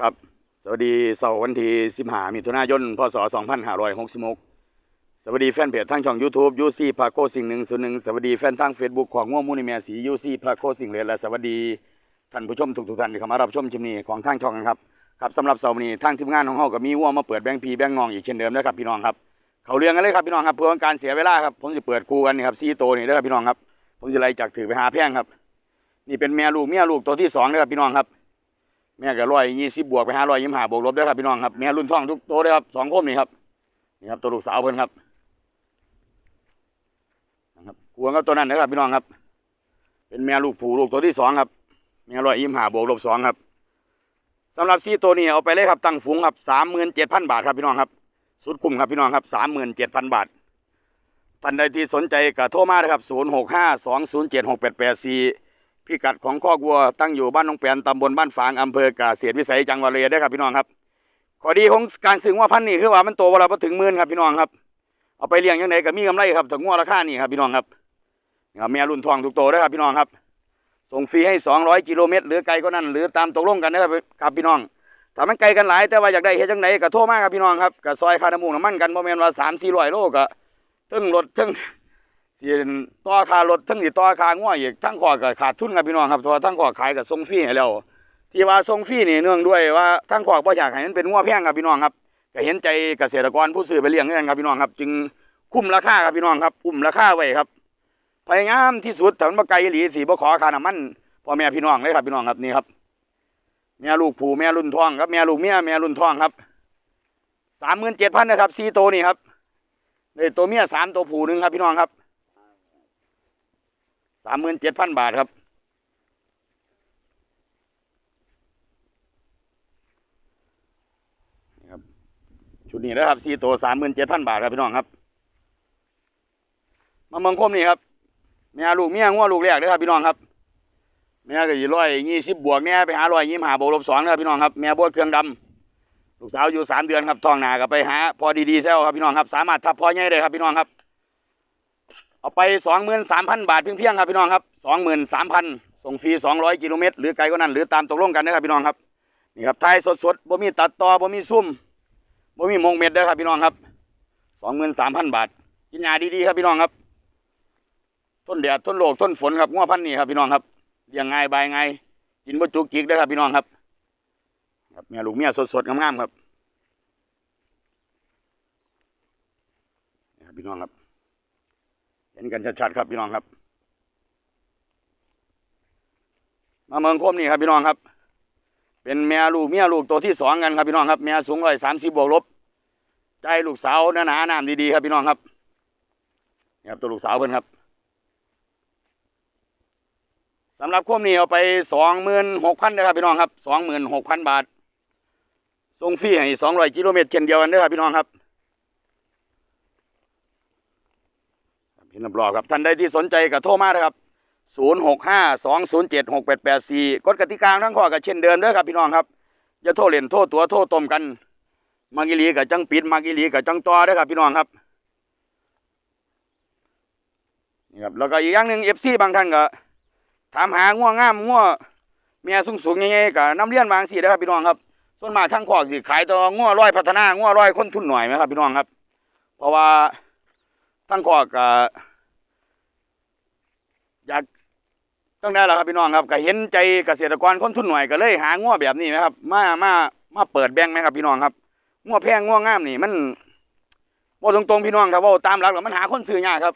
ครับ สวัสดีเสาร์วันที่15มิถุนายน พศ 2566 สวัสดีแฟนเพจทางช่อง YouTube ยูซี่พาโคสิ่งหนึ่งส่วนหนึ่งสวัสดีแฟนทาง Facebook ของง่วงมูนิเมียสียูซี่พาโคสิ่งเลนและสวัสดีท่านผู้ชมทุกๆท่านที่เข้ามารับชมชิมนี้ของทางช่องนครับครับสำหรับเสาร์นี้ทางทีมงานของเฮาก็มีง่วมาเปิดแบงค์พีแบงค์นองอีกเช่นเดิมนะครับพี่น้องครับเขาเรื่องกันเลยครับพี่น้องครับเพื่อการเสียเวลาครับผมจะเปิดคู่กันนี่ครับซีโตนี่เด้อครับพี่น้องครับผมจะไล่จากถือไปหาแพงครับ นี่เป็นแม่ลูกเมียลูกตัวที่สองเด้อครับพี่น้องครับ แม่ก็ร้อยยี่สิบบวกไปห้าร้อยยี่สิบห้าบวกลบเด้ครับพี่น้องครับแม่รุ่นท้องทุกโตัวเด้ครับสองคมนี่ครับนี่ครับตัวลูกสาวเพิ่นครับนะครับกวงก็ตัวนั้นนะครับพี่น้องครับ เป็นแม่ลูกผูลูกตัวที่สองครับแม่ร้อยยี่สิบห้าบวกลบสองครับสำหรับซีตัวนี้เอาไปเลยครับตั้งฝูงครับสามหมื่นเจ็ดพันบาทครับพี่น้องครับ สุดคุ้มครับพี่น้องครับสามหมื่นเจ็ดพันบาทท่านใดที่สนใจก็โทรมานะครับศูนย์หกห้าสองศูนย์เจ็ดหกแปดแปดสี่ พิกัดของคอกวัวตั้งอยู่บ้านหนองแปนตำบลบ้านฝางอำเภอกาเสียดวิสัยจังหวัดเลยได้ครับพี่น้องครับข้อดีของการซื้อว่าพันนี่คือว่ามันโตเวลาพอถึงหมื่นครับพี่น้องครับเอาไปเลี้ยงยังไงก็มีกำไรครับถึงงัวราคานี่ครับพี่น้องครับนี่ครับแม่รุ่นทองทุกโตได้ครับพี่น้องครับ ส่งฟรีให้ 200 กิโลเมตรหรือไกลก็นั่นหรือตามตกลงกันนะครับครับพี่น้องถ้ามันไกลกันหลายแต่ว่าอยากได้เฮ็ดจังไดก็โทรมาครับพี่น้องครับก็ซอยคาน้ำมูน้ำมันกันบ่แม่นว่า3 400โลก็ถึงรถถึง สิต่อคารถทั้งสิต่อคางัวอีกทั้งขอก็ขาดทุนครับพี่น้องครับเพราะว่าทั้งขอขายกับส่งฟรีให้แล้วที่ว่าส่งฟรีนี่เนื่องด้วยว่าทั้งขอบ่อยากให้มันเป็นงัวแพงครับพี่น้องครับก็เห็นใจเกษตรกรผู้ซื้อไปเลี้ยงกันครับพี่น้องครับ จึงคุ้มราคาครับพี่น้องครับคุ้มราคาไว้ครับพยายามที่สุดถ้ามันบ่ไกลหลีสิบ่ขอค่าน้ำมันพ่อแม่พี่น้องเลยครับพี่น้องครับนี่ครับแม่ลูกผูแม่รุ่นทองครับแม่ลูกเมียแม่รุ่นทองครับ37,000นะครับสี่ตัวนี่ครับได้ตัวเมียสามตัวผูหนึงครับพี่น้องครับ สามหมื่นเจ็ดพันบาทครับ นี่ครับ ชุดนี้นะครับสี่ตัวสามหมื่นเจ็ดพันบาทครับพี่น้องครับ มาเมืองคมนี่ครับแม่ลูกเมียงัวลูกแรกเลยครับพี่น้องครับแม่ก็ยี่ร้อยยี่สิบบวกแม่ยไปหาร้อยยี่หาบวกลบสองนะครับพี่น้องครับแม่บวชเครื่องดำลูกสาวอยู่สามเดือนครับท้องหนาก็ไปหาพอดีๆแซวครับพี่น้องครับ สามารถทับพอใหญ่ได้ครับพี่น้องครับ เอาไปสองหมื่นสามพันบาทเพียงๆครับพี่น้องครับสองหมื่นสามพันส่งฟรีสองร้อยกิโลเมตรหรือไกลก็นั้นหรือตามตกลงกันนะครับพี่น้องครับนี่ครับถ่ายสดๆบ่มีตัดต่อบ่มีซุ่มบ่มีมงเม็ดเด้อครับพี่น้องครับสองหมื่นสามพันบาทกินยาดีๆครับพี่น้องครับทนแดดทนโลกทนฝนครับง้อพันนี่ครับพี่น้องครับเลี้ยงง่ายบายง่ายกินบ่จุกจิกเด้อครับพี่น้องครับครับแม่ลูกเมียสดๆงามๆครับนี่ครับพี่น้องครับ เห็นกันชัดๆครับพี่น้องครับ มาเมืองคมนี่ครับพี่น้องครับ เป็นแม่ลูกเมียลูกตัวที่สองกันครับพี่น้องครับแม่สูงร้อยสามสิบบวกลบใจลูกสาวหนาหนาน้ำดีๆครับพี่น้องครับนี่ครับตัวลูกสาวเพิ่นครับสำหรับคมนี่เอาไปสองหมื่นหกพันนะครับพี่น้องครับสองหมื่นหกพันบาทส่งฟรีให้สองร้อยกิโลเมตรเช่นเดียวกันเด้อครับพี่น้องครับ พี่น้ำรอครับท่านใดที่สนใจก็โทรมานะครับ 0 6 5 2 0 7 6 8 8 4กฎกติกาทั้งข้อก็เช่นเดิมเด้อครับพี่น้องครับอย่าโทษเล่นโทษตัวโทษต้มกันมากิลีกับจังปิดมากิลีกับจังต่อเด้อครับพี่น้องครับนี่ครับแล้วก็อีกอย่างหนึ่งเอฟซีบางท่านก็ถามหาง่วงงามง่วเมียสูงสูงยังไงกับน้ำเลี้ยนบางสีเด้อครับพี่น้องครับ ส่วนมากทั้งขอกสิขายตัวง่วร้อยพัฒนาง่วร้อยคนทุนหน่อยไหมครับพี่น้องครับ เพราะว่า ทั้งขอก็อยากต้งได้แล้วครับพี่น้องครับก็เห็นใจเกษตรกรคนทุนหน่อยก็เลยหาง้อแบบนี้นะครับ มามามาเปิดแบงค์ไหมครับพี่น้องครับง้อแพงง้องามนี่ มันบ่ตรงๆพี่น้องครับว่าตามหลักแล้วมันหาคนซื้อยากครับ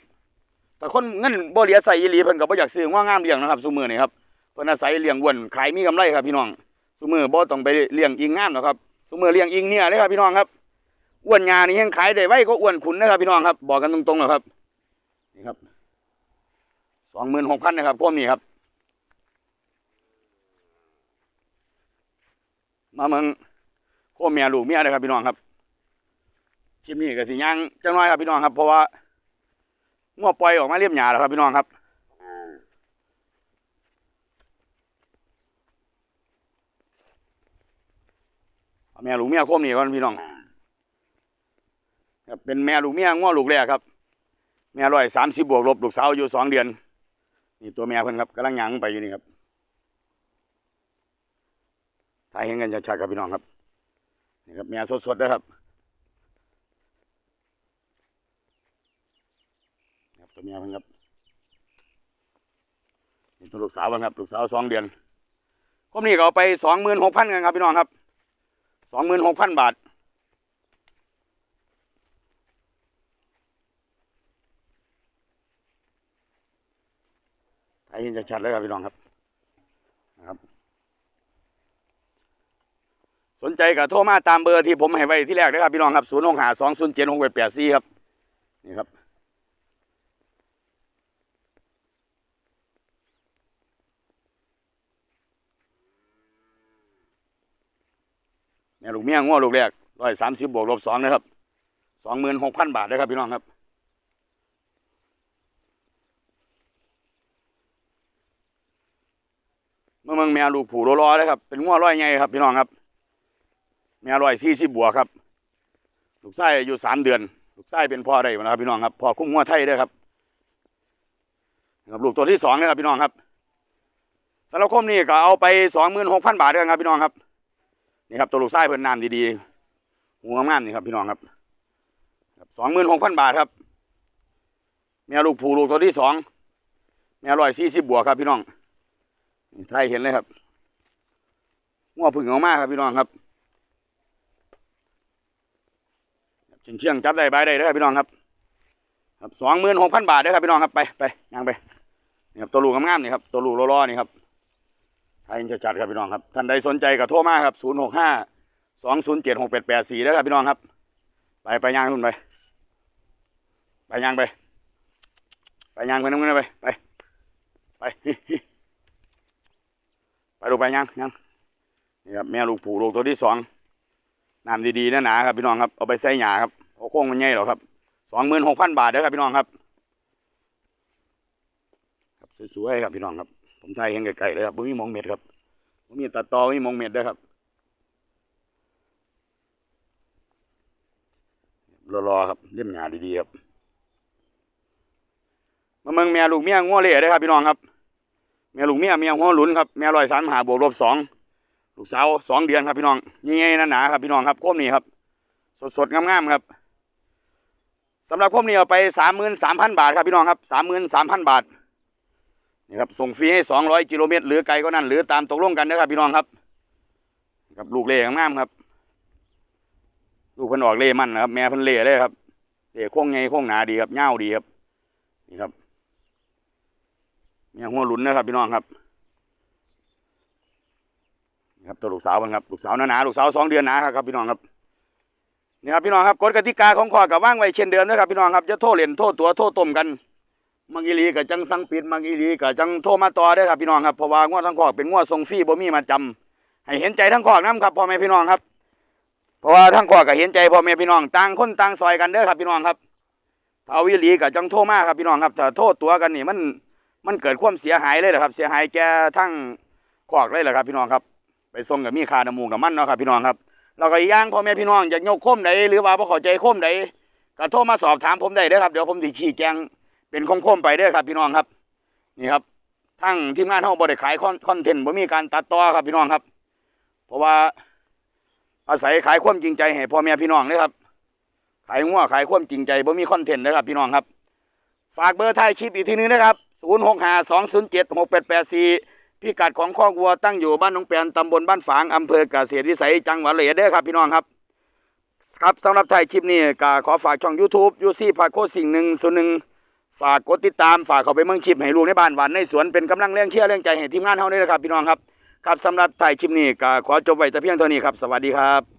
แต่คนเงินบ่เหลียใส่อีหลีเพิ่นก็บ่อยากซื้อง้องามเลี้ยงนะครับซุมือนี่ครับเพิ่นอาศัยเลี้ยงวนขายมีกำไรครับพี่น้องซุมือบ่ต้องไปเลี้ยงอิงงามหรอกครับซุมือเลี้ยงอิงเนี่ยเลยครับพี่น้องครับ อ้วนงานี่ยังขายได้ไว้ก็อ้วนขุนนะครับพี่น้องครับ บอกกันตรงๆนะครับ นี่ครับสองหมื่นหกพันนะครับพวกนี้ครับ มาเมืองโคเมียลูกเมียนะครับพี่น้องครับชิมนี่ก็สิย่างจังน้อยครับพี่น้องครับ เพราะว่าง้อปล่อยออกมาเรียบหยาแล้วครับพี่น้องครับเอาแม่ลูกเมียโคมนี่ก่อนพี่น้อง ครับเป็นแม่ลูกเมียง้อลูกแรกครับ แม่ร้อยสามสิบบวกลบลูกสาวอยู่สองเดือน นี่ตัวแม่เพิ่นครับกำลังหยังไปอยู่นี่ครับถ่ายให้เงินชัดๆครับพี่น้องครับนี่ครับเมียสดๆนะครับครับตัวเมียเพิ่นครับนี่ตัวลูกสาวเพิ่นครับลูกสาวสองเดือนคมนี้ก็เอาไปสองหมื่นหกพันกันครับพี่น้องครับสองหมื่นหกพันบาท ถ่าย เห็นชัดๆเลยครับพี่น้องครับนะครับ สนใจก็โทรมาตามเบอร์ที่ผมให้ไว้ที่แรกนะครับพี่น้องครับศูนย์หกหาสองศูนย์เจ็ดหกแปดสี่ครับนี่ครับแม่ลูกเมียง้อลูกแรกร้อยสามสิบบวกลบสองนะครับสองหมื่นหกพันบาทนะครับพี่น้องครับ เมืองแม่ลูกผูรอๆเลยครับ เป็นง้อร้อยไงครับพี่น้องครับ แม่ร้อยสี่สิบบวกครับ ลูกไส้อายุสามเดือน ลูกไส้เป็นพ่อได้นะครับพี่น้องครับพ่อคุ้มง้อไทยด้วยครับครับลูกตัวที่สองนะครับพี่น้องครับสำหรับคมนี่ก็เอาไปสองหมื่นหกพันบาทด้วยครับพี่น้องครับนี่ครับตัวลูกไส้เพิ่นน้ำดีๆหัวงามๆนี่ครับพี่น้องครับสองหมื่นหกพันบาทครับแม่ลูกผูลูกตัวที่สองแม่ร้อยสี่สิบบวกครับพี่น้อง ไทยเห็นเลยครับง้อพึ่งออกมาครับพี่น้องครับเชียงเชียงจับได้ใบได้เด้อครับพี่น้องครับครับสองหมื่นหกพันบาทเด้อครับพี่น้องครับไปไปย่างไปนี่ครับตัวลูกงามๆนี่ครับตัวลูกล้อๆนี่ครับไทยจะจัดครับพี่น้องครับท่านใดสนใจก็โทรมาครับศูนย์หกห้าสองศูนย์เจ็ดหกแปดแปดสี่เด้อครับพี่น้องครับ ไปไปย่างคุณไปไปย่างไป ไปย่างไปน้ำเงินไปไปไป ไปดูไปยังยังนี่ครับแม่ลูกผูลูกตัวที่สองน้ำดีๆนะหนาครับพี่น้องครับเอาไปใส่หยาครับเอาโค้งมันใหญ่หรอครับสองหมื่นหกพันบาทเด้อครับพี่น้องครับครับสวยๆครับพี่น้องครับ ผมไทยเห็นไกลๆเลยครับผมมีมองเม็ดครับผมมีตัดต่อมีมองเม็ดด้วยครับรอๆครับเลี่ยมหยาดีๆครับมาเมืองแม่ลูกเมียง้อเล่เด้อครับพี่น้องครับ แม่ลูกเมียเมียหัวหลุนครับแม่ลอยสามหาบวกลบสองลูกสาวสองเดือนครับพี่น้องยี่ไงหนาๆครับพี่น้องครับโคมนี้ครับ สดๆงามๆครับสำหรับโคมนี้เอาไปสามหมื่นสามพันบาทครับพี่น้องครับสามหมื่นสามพันบาทนี่ครับส่งฟรีให้สองร้อยกิโลเมตรหรือไกลก็นั่นหรือตามตกลงกันนะครับพี่น้องครับครับลูกเล่งามครับลูกพิ่นออกเล่มันนะครับ แม่พิ่นเล่เลยครับเล่โค้งไงโค้งหนาดีครับเง่าดีครับนี่ครับ เมียหัวหลุนนะครับพี่น้องครับนะครับตัวลูกสาวมันครับลูกสาวหนาๆลูกสาวสองเดือนหนาครับพี่น้องครับนี่ครับพี่น้องครับกฎกติกาของข้อกับว่างไว้เช่นเดิมนะครับพี่น้องครับจะโทษเล่นโทษตัวโทษต้มกันมังอีลีกับจังสังปิดมังอีลีกับจังโทรมาต่อได้ครับพี่น้องครับเพราะว่างวดทั้งข้อเป็นงวดทรงฟรีบ่มีมาจำให้เห็นใจทั้งข้อน้ำครับพ่อแม่พี่น้องครับ เพราะว่าทั้งข้อกับเห็นใจพ่อแม่พี่น้องต่างคนต่างซอยกันเด้อครับพี่น้องครับเอาวิลีกับจังโทรมาครับพี่น้องครับถ้าโทษตัวกันนี่มัน มันเกิดความเสียหายเลยเหรอครับ เสียหายแก่ทั้งขอกเลยเหรอครับ พี่น้องครับ ไปส่งกับมีคาน้ำมูกกับมันเนาะครับพี่น้องครับเราก็อย่างพ่อแม่พี่น้องจะโยกค้มใดหรือว่าบ่เข้าใจค้มใดก็โทรมาสอบถามผมได้เด้อครับเดี๋ยวผมสิชี้แจงเป็นโค้มไปเด้อครับ พี่น้องครับ นี่ครับทั้งทีมงานเฮาบ่ได้ขายคอนเทนต์บ่มีการตัดต่อครับพี่น้องครับ เพราะว่าอาศัยขายความจริงใจให้พ่อแม่พี่น้องเด้อครับ ขายงัวขายความจริงใจบ่มีคอนเทนต์เด้อครับ พี่น้องครับ ฝากเบอร์ท้ายคลิปอีกทีนึงนะครับ 0 6 5 2 0 7 6 8 8 4พิกัดของข้อกวัวตั้งอยู่บ้านหนองแปนตำบลบ้านฝางอำเภอเกษตรวิสัยจังหวัดเลยเด้อครับพี่น้องครับ ครับสำหรับท้ายคลิปนี้ก็ขอฝากช่อง YouTube ยูซี่พาโคสิ่งหนึ่งส่วนหนึ่งฝากกดติดตามฝากเข้าไปเมืองชิปให้ลูกในบ้านหวานในสวนเป็นกำลังแรงเชียร์แรงใจให้ทีมงานเฮาด้วยนะครับพี่น้องครับครับสำหรับท้ายคลิปนี้ก็ขอจบไว้แต่เพียงเท่านี้ครับ สวัสดีครับ